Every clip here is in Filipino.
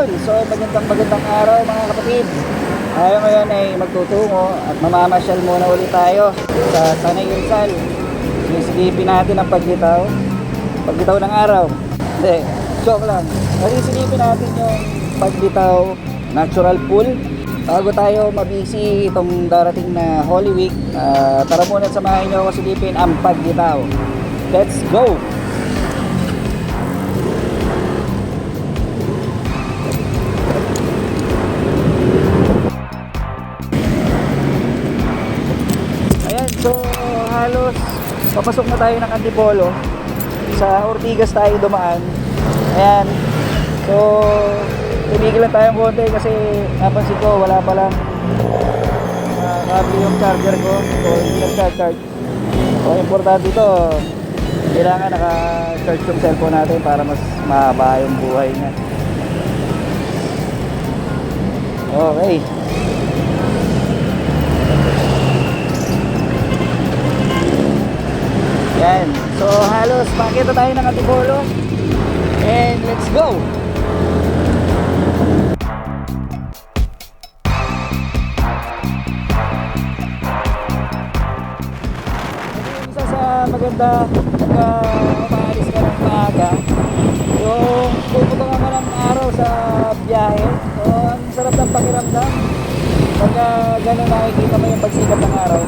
Yun, so magandang magandang araw mga kapatid. Tayo ngayon ay magtutungo at mamamasyal muna ulit tayo sa Sanay Rizal. Sisilipin natin ang paglitaw. Paglitaw ng araw. Hindi, joke lang. Sisilipin natin yung paglitaw natural pool. Bago tayo mabisi itong darating na Holy Week, ah, tara muna samahin nyo ako silipin ang paglitaw. Let's go! Papasok na tayo ng Antipolo. Sa Ortigas tayo dumaan. Ayan. So, tumigil lang tayong konti kasi napansin ko wala pa lang uh, cable yung charger ko. So, hindi nag-charge. So, importante ito. Kailangan naka-charge yung cellphone natin para mas mahaba yung buhay niya. Okay. Yan. So halos makita tayo ng Antipolo. And let's go! Isa sa maganda pagka umaalis ka ng maaga. Yung pupunta ka ng araw sa biyahe. So ang sarap ng pakiramdam. Pagka gano'n nakikita mo yung pagsikat ng araw.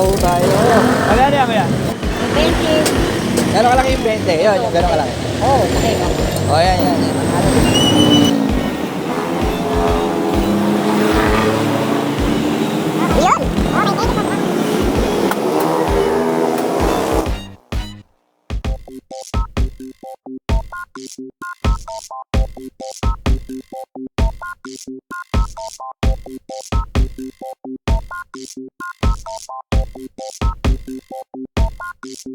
Tao tayo. Magkano yan, kuya? 20. Gano'n kalaki yung 20? Yun, yung gano'n kalaki. Oh, okay. O, yan, yan, yan. Okay, thank you. Pagka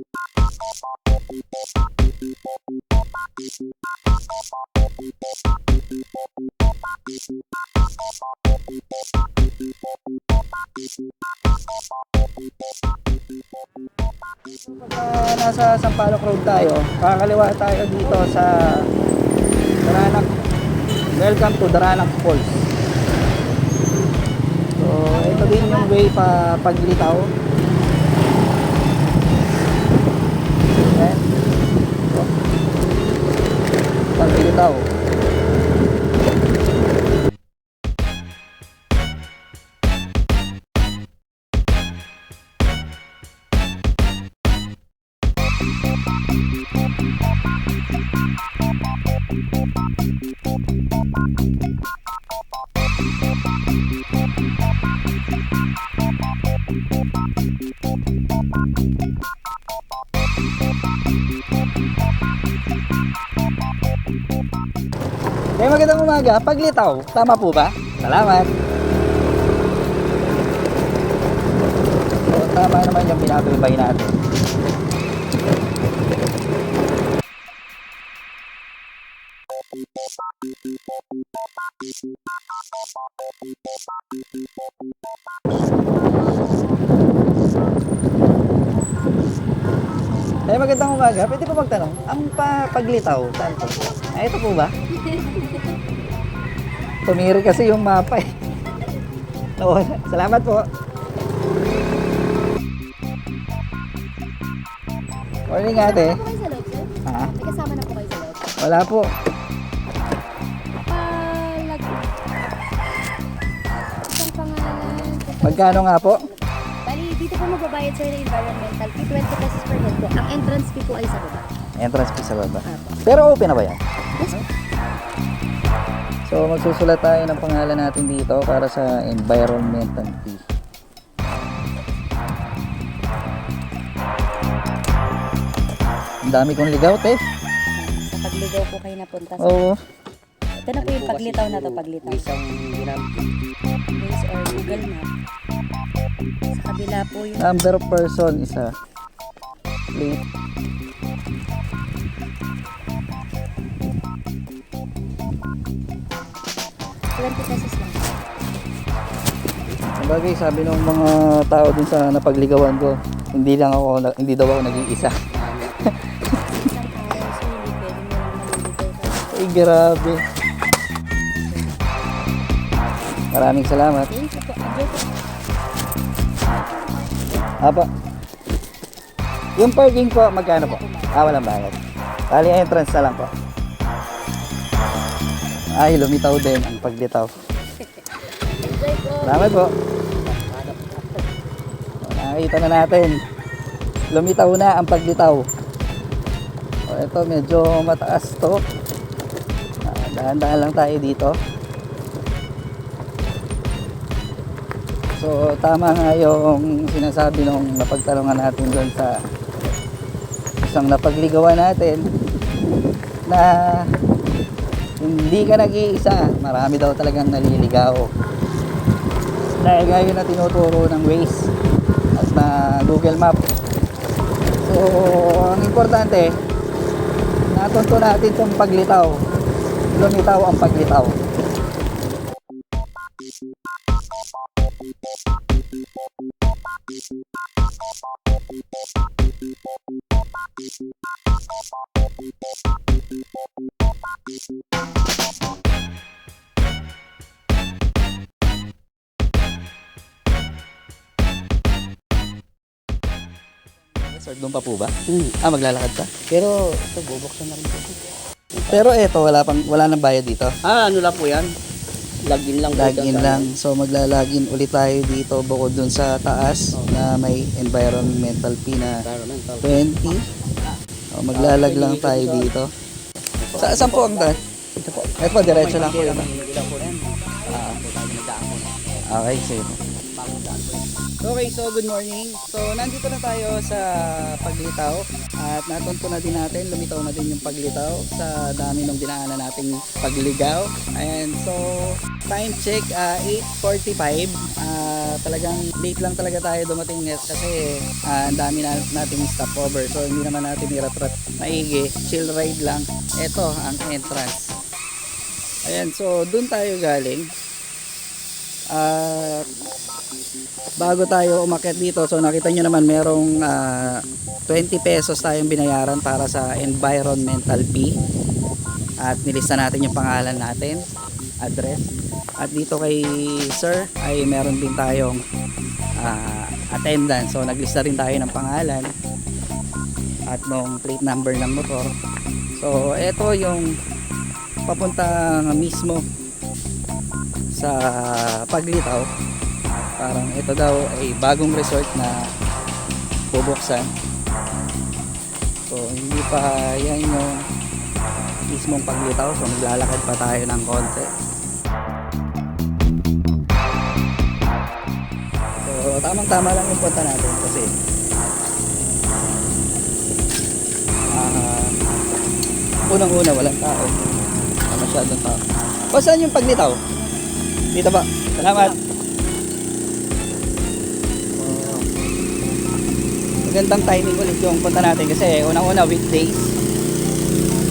nasa Sampaloc Road tayo, kakaliwa tayo dito sa Daranak. Welcome to Daranak Falls. So, ito din yung way pa paglitaw. Kaya magandang umaga, paglitaw. Tama po ba? Salamat. So, tama naman yung pinatubay natin. Magandang umaga, pwede po magtanong, ang pa paglitaw, saan po? Ah, ito po ba? Tumiri kasi yung mapa eh. Oo, salamat po. Morning ate. Ako kayo sa loob, sir? Ha? May kasama na po kayo sa loob. Wala po. Palag... Isang pangalan... Magkano nga po? Dito po magbabayad, sir, ng environmental fee. 20 pesos per head po. Ang entrance fee po ay sa baba. Entrance fee sa baba. Apo. Pero open na ba yan? Yes. So magsusulat tayo ng pangalan natin dito para sa environmental fee. Ang dami kong ligaw, te. Sa pagligaw po kayo napunta. sir. Oo. Ito na po yung paglitaw na to, paglitaw. isang. Waze or Google Map. Sa kabila po yung... Number of person, isa. Plate. Twenty pesos lang. Sabagay, sabi ng mga tao dun sa napagligawan ko, hindi lang ako, hindi daw ako maliligaw ka. Ay, grabe. Maraming salamat. Apa. Yung parking po, magkano po? Ah, walang bayad. Bali, entrance na lang po. Ay, lumitaw din ang paglitaw. Salamat po. Nakita na natin. Lumitaw na ang paglitaw. O, ito, medyo mataas to. Ah, Dahan-dahan lang tayo dito. So, tama nga yung sinasabi nung napagtalungan natin doon sa isang napagligawan natin na hindi ka nag-iisa. Marami daw talagang naliligaw. Dahil nga yun na tinuturo ng Waze at na Google Map. So, ang importante, natunto natin itong paglitaw. Lumitaw ang paglitaw. Sir, doon pa po ba? Ah, maglalakad ka? Pero ito, bubuksan na rin po. Pero eto, wala, pang, wala nang bayad dito. Ah, ano lang po yan? Login lang. Login lang. So maglalagin ulit tayo dito bukod dun sa taas na may environmental fee na Environmental. 20. O, maglalag lang tayo dito. Sa saan po ang daan? Ito po. Ito po, diretso lang po yan. Ah. Okay, sige po. Okay, so good morning. So nandito na tayo sa paglitaw at natunto na din natin, lumitaw na din yung paglitaw sa dami ng dinaanan nating pagligaw. Ayan, so time check ah, 8.45. Ah, talagang late lang talaga tayo dumating kasi ah, ang dami na nating stopover. So hindi naman natin niratrat maigi. Chill ride lang. Ito ang entrance. Ayan, so dun tayo galing. At bago tayo umakyat dito, so nakita nyo naman merong ah, 20 pesos tayong binayaran para sa environmental fee. At nilista natin yung pangalan natin, address. At dito kay sir ay meron din tayong ah, attendance. So naglista rin tayo ng pangalan at nung plate number ng motor. So ito yung papunta mismo sa paglitaw parang ito daw ay bagong resort na bubuksan. So hindi pa yan yung mismong paglitaw so maglalakad pa tayo ng konti. So tamang tama lang yung punta natin kasi ah unang una walang tao. Masyadong tao. O saan yung paglitaw? dito ba? salamat magandang timing ulit yung punta natin kasi unang-una weekdays.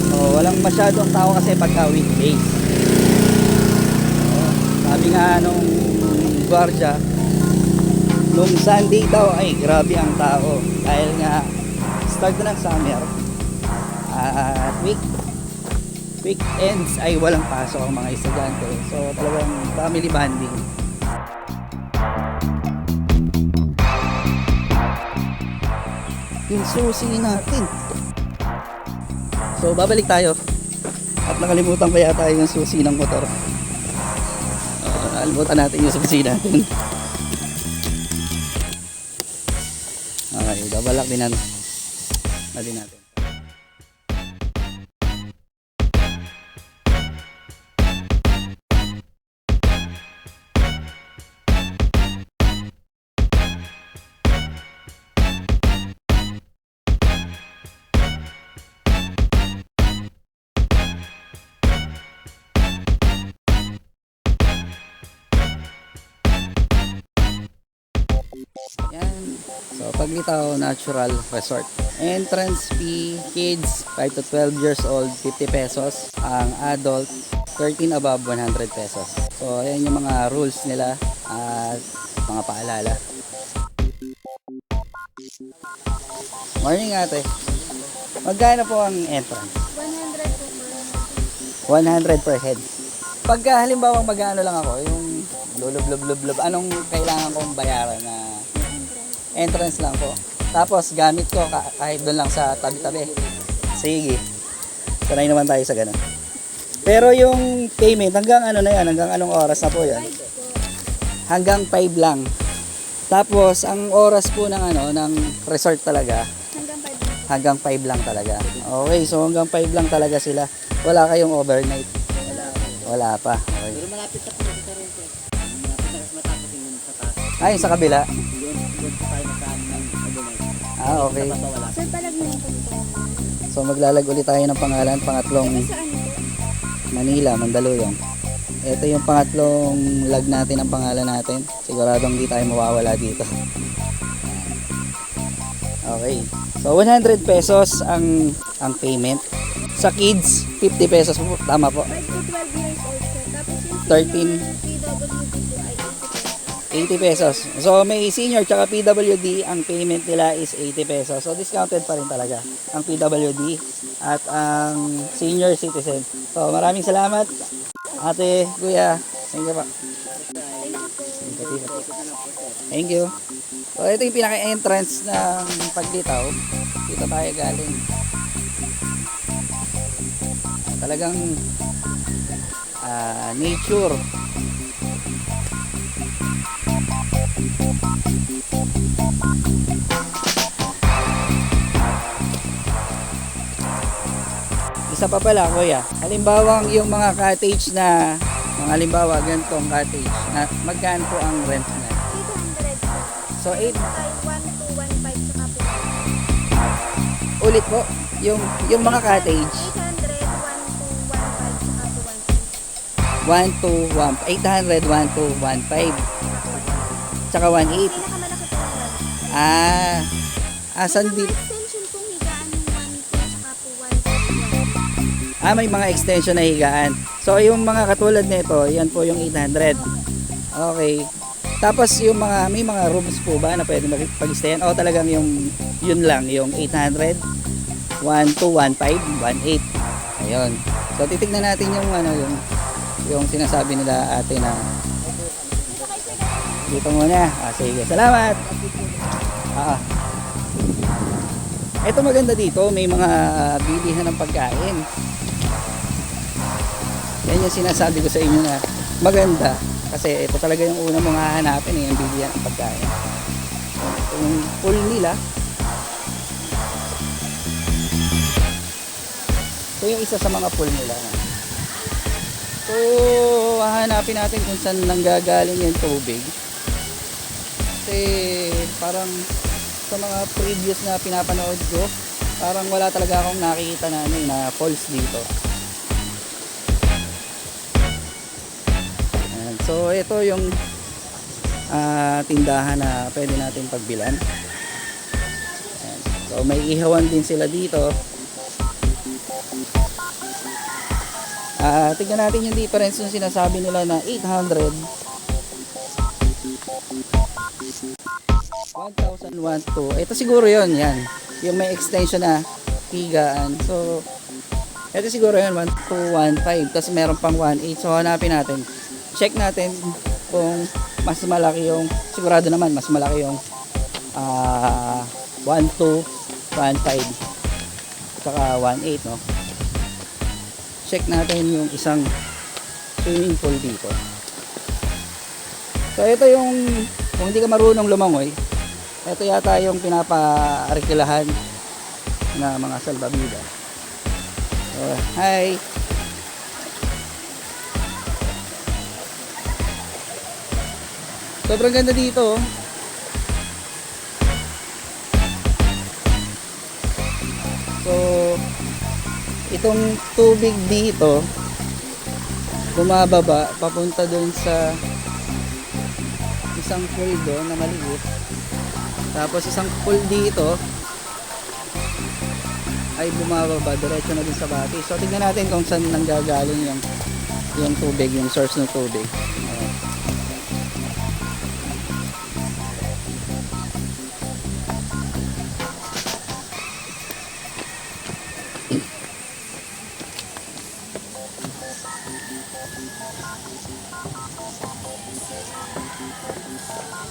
So, walang masyadong tao kasi pagka weekdays. Oh, sabi nga nung gwardiya, nung Sunday daw ay grabe ang tao dahil nga start na ng summer at week weekends ay walang pasok ang mga estudyante. So talagang family bonding. Yung susi natin. So, babalik tayo. At nakalimutan ko yata yung susi ng motor. Uh, nakalimutan natin yung susi natin. Okay, babalak din natin. Na din natin. Yan. So, Paglitaw Natural Resort. Entrance fee, kids 5 to 12 years old, 50 pesos. Ang adult, 13 above, 100 pesos. So, ayan yung mga rules nila at mga paalala. Morning ate. Magkano po ang entrance? 100 per head. Pagka ah, halimbawa mag-ano lang ako, yung lulublublublob, anong kailangan kong bayaran na entrance lang po. Tapos gamit ko ka- kahit doon lang sa tabi-tabi. Sige. Sanay naman tayo sa ganun. Pero yung payment, hanggang ano na yan, hanggang anong oras na po yan? 5 po. Hanggang 5 lang. Tapos, ang oras po ng ano, ng resort talaga, Hanggang 5 po. hanggang 5 lang talaga. Okay, so hanggang 5 lang talaga sila. Wala kayong overnight. Wala pa. Okay. Pero malapit na po sa. Ay, sa kabila. Doon, tayo ng overnight. Ah, okay. Sa baba wala. Sir, palag na po. So maglalag ulit tayo ng pangalan, pangatlong po? Manila, Mandaluyong. Ito yung pangatlong lag natin ang pangalan natin. Siguradong hindi tayo mawawala dito. Okay. So 100 pesos ang ang payment. Sa kids, 50 pesos po. Tama po. 5 to 12 years old, sir. Tapos yung 13. senior PWD po ay 80 80 pesos. So may senior tsaka PWD, ang payment nila is 80 pesos. So discounted pa rin talaga ang PWD at ang senior citizen. So maraming salamat ate, kuya. Thank you pa. Thank you. So ito yung pinaka-entrance ng paglitaw. Dito tayo galing. Talagang ah, nature Isa pa pala, kuya. Halimbawa, yung mga cottage na, mga halimbawa, ganitong cottage, na magkano po ang rent na? 800 po. So, 8, Ay, 1 to 1.5 tsaka po. ulit po, yung, yung mga cottage, 800, 1 to 1.5 tsaka po 1. 1 to 1, 800, 1 to 1.5, tsaka 1.8. Pinakamalaki po ang Ah, May di? mga extension pong higaan ng 1 to tsaka po 1 to 1. Ah, may mga extension na higaan. So, yung mga katulad nito, yan po yung 800. Okay. Tapos yung mga may mga rooms po ba na pwede magpag-stayan o talagang yung yun lang yung 800 1 to 15 18 ayun so titignan natin yung ano yung yung sinasabi nila ate na dito muna ah, sige salamat ah ito maganda dito may mga bilihan ng pagkain yan yung sinasabi ko sa inyo na maganda kasi ito talaga yung una mong hahanapin eh, yung bilihan ng pagkain. Ito yung pool nila. Ito yung isa sa mga pool nila. So, hahanapin natin kung saan nanggagaling yung tubig. Kasi parang sa mga previous na pinapanood ko, parang wala talaga akong nakikita na, ano, na falls dito. Ayan. So ito yung ah, tindahan na pwede natin pagbilan. Ayan. So may ihawan din sila dito. Ah, tignan natin yung difference yung sinasabi nila na 800 1,001 to. Ito siguro yon yan. Yung may extension na tigaan. So, ito siguro yun, 1 to 1.5. Tapos meron pang 1.8. So, hanapin natin. Check natin kung mas malaki yung, sigurado naman, mas malaki yung ah 1 to 1.5. Saka 1.8, no? Check natin yung isang swimming pool dito. So, ito yung, kung hindi ka marunong lumangoy, ito yata yung pinapa-arkilahan na mga salbabida. So, hi! Sobrang ganda dito. oh. So, itong tubig dito, bumababa, papunta doon sa isang pool doon na maliit. Tapos isang pool dito ay bumababa diretso na din sa bati. So tingnan natin kung saan nanggagaling yung yung tubig, yung source ng tubig.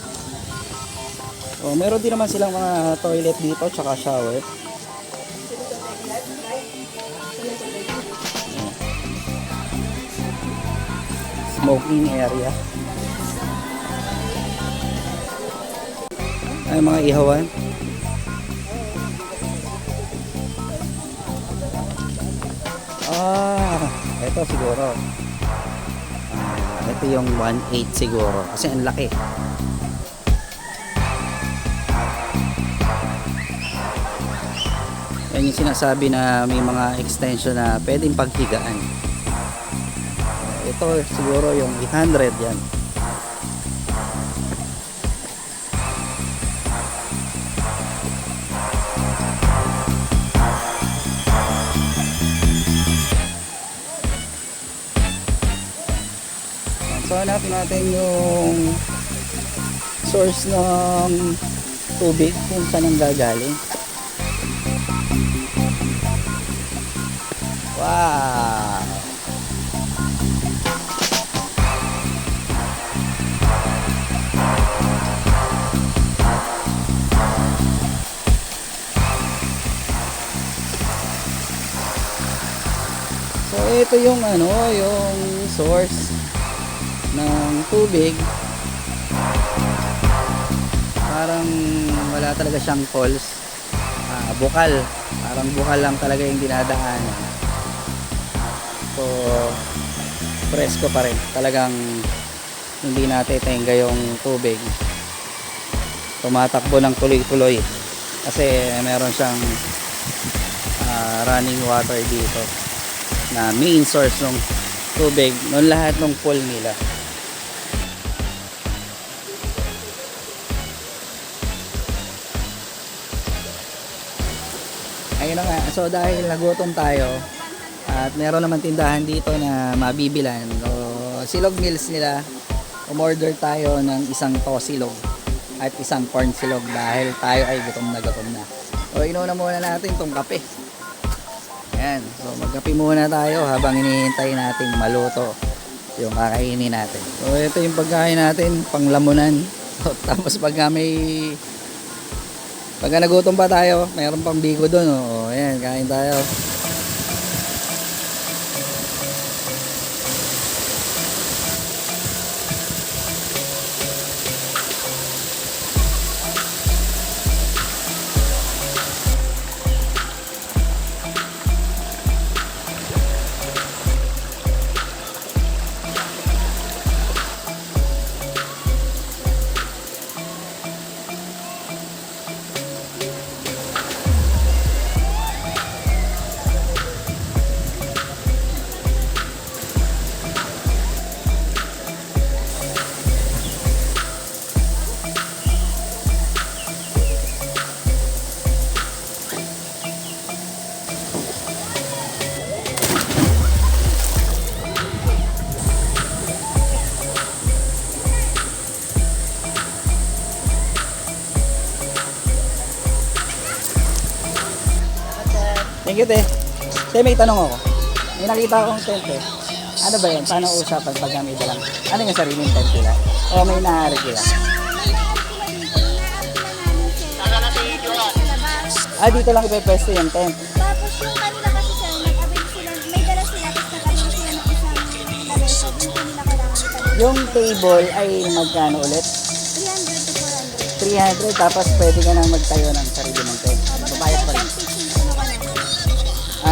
Ayan. Oh, meron din naman silang mga toilet dito tsaka shower. Smoking area. Ay mga ihawan. Ah, ito siguro. Ah, ito yung 1.8 siguro kasi ang laki. Yan yung sinasabi na may mga extension na pwedeng paghigaan. Ito siguro yung 800 yan. So hanapin natin yung source ng tubig kung saan ang gagaling. Wow! So ito yung ano, yung source ng tubig. Parang wala talaga siyang falls. Ah, bukal. Parang bukal lang talaga yung dinadaanan. So, presko pa rin. Talagang hindi natetenga yung tubig. Tumatakbo ng tuloy-tuloy. Kasi meron siyang ah, running water dito na main source ng tubig noon lahat ng pool nila. Ayun na nga. So dahil nagutom tayo at meron naman tindahan dito na mabibilan. So, silog meals nila. Umorder tayo ng isang tosilog at isang corn silog dahil tayo ay gutom na gutom na. So inuuna muna natin tong kape. Ayan. So magkape muna tayo habang hinihintay nating maluto yung kakainin natin. So ito yung pagkain natin, panglamunan. So, tapos pagka may Pagka nagutom pa tayo, mayroon pang biko doon. Oh. Ayan, kain tayo. Thank you, te. Te, may tanong ako. May nakita akong tent, eh. Ano ba yan? Paano usapan pag may dalang? Ano yung sariling tent nila? O may nahari sila? Ah, dito lang ipepwesto yung tent. Tapos yung kanila kasi sir, nag-avail sila, may dala sila, tapos nag-avail sila ng isang dalaso. Yung kanila kailangan itabi. Yung table ay magkano ulit? 300 to 400. 300 tapos pwede ka nang magtayo ng sarili mong tent.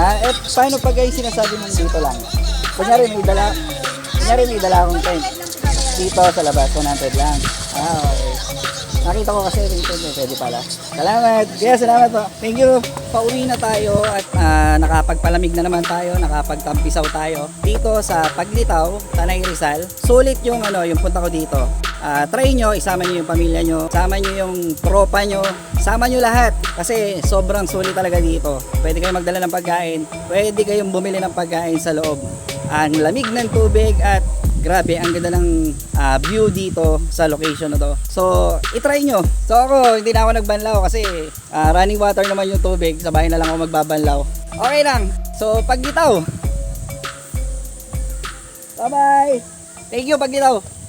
Pa. Ah, eh, paano pag ay sinasabi mong dito lang? Kunyari may dala, kunyari may dala akong tent. Dito sa labas, 100 lang. Ah, okay. Nakita ko kasi yung tent eh, pwede pala. Salamat. Kaya salamat po. Thank you. Pauwi na tayo at ah, nakapagpalamig na naman tayo, nakapagtampisaw tayo dito sa Paglitaw, Tanay Rizal. Sulit yung ano, yung punta ko dito. Ah, try nyo, isama nyo yung pamilya nyo, isama nyo yung tropa nyo, sama nyo lahat kasi sobrang sulit talaga dito. Pwede kayong magdala ng pagkain, pwede kayong bumili ng pagkain sa loob. Ang lamig ng tubig at grabe, ang ganda ng ah, view dito sa location na to. So, itry nyo. So ako, hindi na ako nagbanlaw kasi ah, running water naman yung tubig. Sa bahay na lang ako magbabanlaw. Okay lang. So, pagbitaw. Bye-bye. Thank you, pagbitaw.